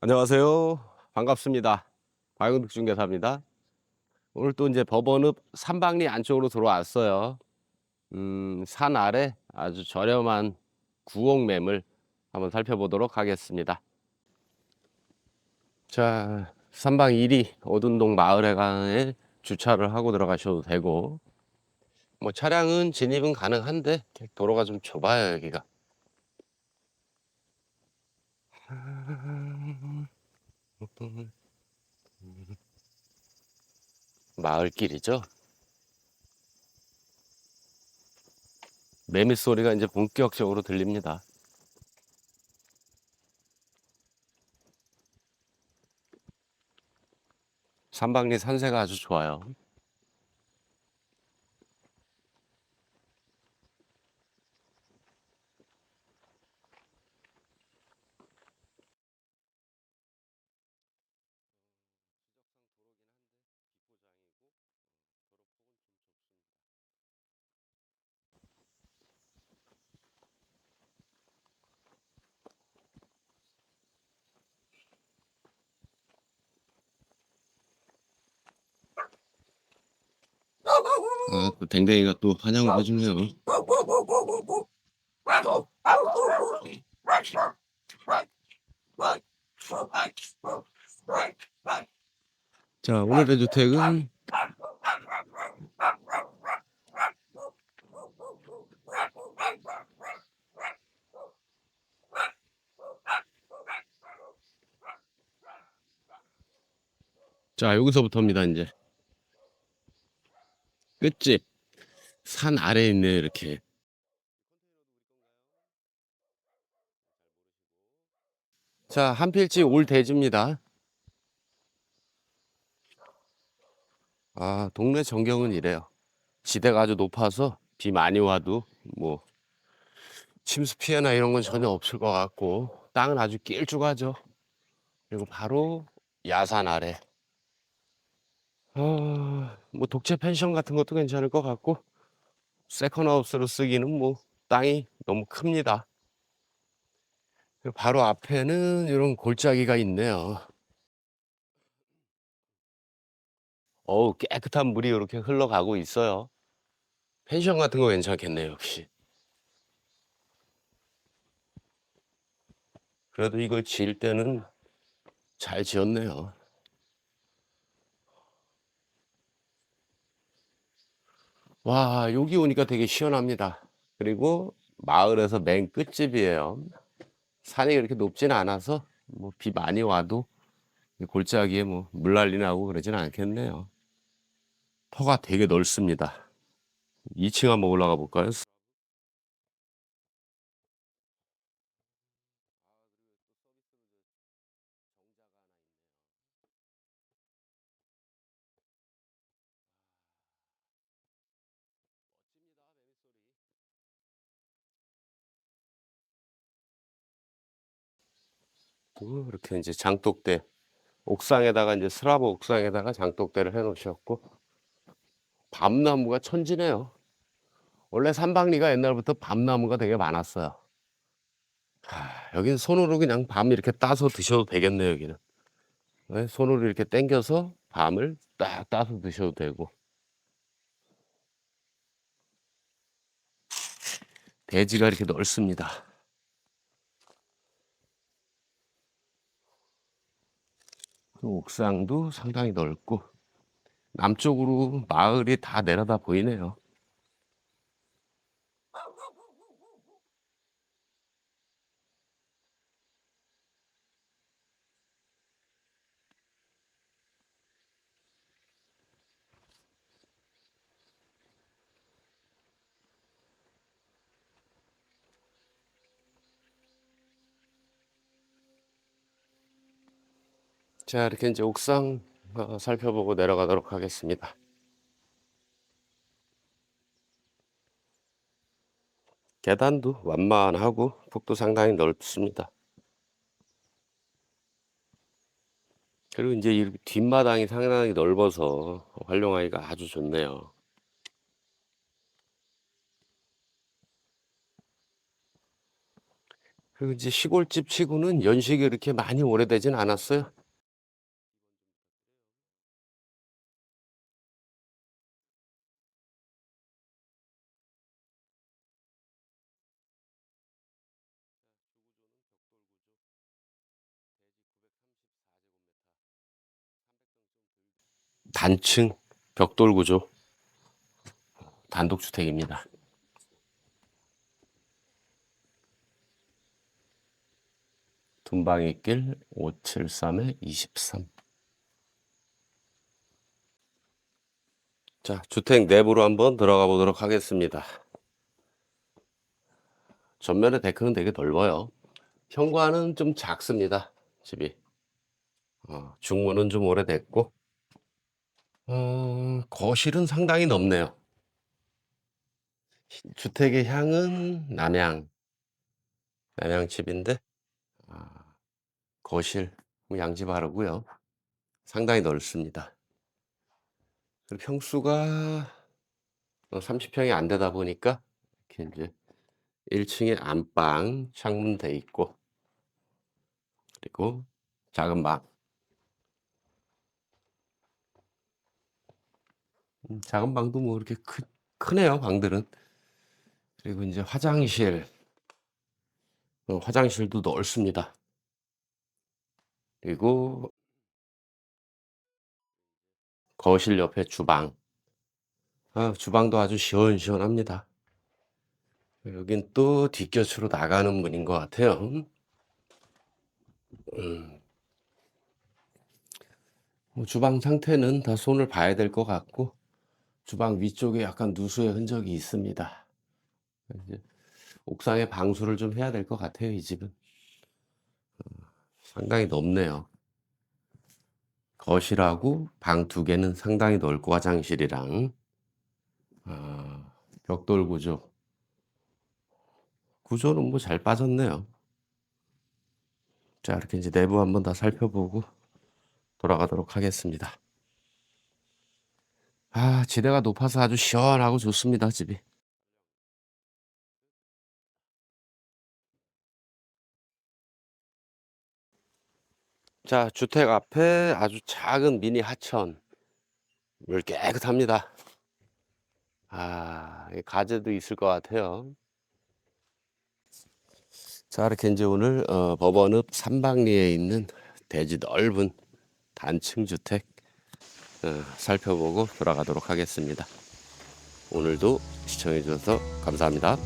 안녕하세요. 반갑습니다. 박영득 중개사입니다. 오늘 또 이제 법원읍 삼방리 안쪽으로 들어왔어요. 음, 산 아래 아주 저렴한 구옥 매물 한번 살펴보도록 하겠습니다. 자, 삼방 1위 오둔동 마을회관에 주차를 하고 들어가셔도 되고, 뭐 차량은 진입은 가능한데 도로가 좀 좁아요 여기가. 마을길이죠. 매미 소리가 이제 본격적으로 들립니다. 삼방리 산세가 아주 좋아요. 아, 또 댕댕이가 또 환영을 해주네요. 자, 오늘의 주택은 자, 여기서부터입니다, 이제. 끝집. 산 아래에 있네, 이렇게. 자, 한필지 올 대지입니다. 아, 동네 전경은 이래요. 지대가 아주 높아서 비 많이 와도 뭐 침수 피해나 이런 건 전혀 없을 것 같고 땅은 아주 길쭉하죠. 그리고 바로 야산 아래. 아, 뭐 독채 펜션 같은 것도 괜찮을 것 같고 세컨하우스로 쓰기는 뭐 땅이 너무 큽니다. 바로 앞에는 이런 골짜기가 있네요. 어우, 깨끗한 물이 이렇게 흘러가고 있어요. 펜션 같은 거 괜찮겠네요, 역시. 그래도 이거 지을 때는 잘 지었네요. 와, 여기 오니까 되게 시원합니다. 그리고 마을에서 맨 끝집이에요. 산이 그렇게 높지는 않아서 뭐 비 많이 와도 이 골짜기에 뭐 물난리 나고 그러지는 않겠네요. 터가 되게 넓습니다. 2층 한번 올라가 볼까요? 또 이렇게 이제 장독대 옥상에다가 이제 스라브 옥상에다가 장독대를 해 놓으셨고 밤나무가 천지네요. 원래 삼방리가 옛날부터 밤나무가 되게 많았어요. 하, 여기는 손으로 그냥 밤 이렇게 따서 드셔도 되겠네요, 여기는. 네, 손으로 이렇게 당겨서 밤을 딱 따서 드셔도 되고. 대지가 이렇게 넓습니다. 옥상도 상당히 넓고 남쪽으로 마을이 다 내려다 보이네요. 자, 이렇게 이제 옥상 어, 살펴보고 내려가도록 하겠습니다. 계단도 완만하고 폭도 상당히 넓습니다. 그리고 이제 이 뒷마당이 상당히 넓어서 활용하기가 아주 좋네요. 그리고 이제 시골집 치고는 연식이 이렇게 많이 오래되진 않았어요. 단층 벽돌 구조 단독주택입니다. 둔방의 길 573에 23. 자, 주택 내부로 한번 들어가 보도록 하겠습니다. 전면에 데크는 되게 넓어요. 현관은 좀 작습니다. 집이. 어, 중문은 좀 오래됐고, 어, 거실은 상당히 넓네요. 주택의 향은 남향, 남향집인데, 아, 거실, 뭐 양지 바르고요. 상당히 넓습니다. 그리고 평수가 30평이 안 되다 보니까 이렇게 이제 1층에 안방 창문 돼 있고 그리고 작은 방 음, 작은 방도 뭐 이렇게 크, 크네요 방들은. 그리고 이제 화장실. 어, 화장실도 넓습니다. 그리고 거실 옆에 주방. 아, 주방도 아주 시원시원합니다. 여긴 또 뒷곁으로 나가는 문인 것 같아요. 음. 뭐 주방 상태는 다 손을 봐야 될 것 같고 주방 위쪽에 약간 누수의 흔적이 있습니다. 옥상에 방수를 좀 해야 될 것 같아요, 이 집은. 어, 상당히 넓네요. 거실하고 방 두 개는 상당히 넓고 화장실이랑 아, 벽돌 구조. 구조는 뭐 잘 빠졌네요. 자, 이렇게 이제 내부 한번 다 살펴보고 돌아가도록 하겠습니다. 아, 지대가 높아서 아주 시원하고 좋습니다, 집이. 자, 주택 앞에 아주 작은 미니 하천. 물 깨끗합니다. 아, 이 가재도 있을 것 같아요. 자, 이렇게 이제 오늘 어, 법원읍 삼방리에 있는 대지 넓은 단층 주택 어, 살펴보고 돌아가도록 하겠습니다. 오늘도 시청해 주셔서 감사합니다.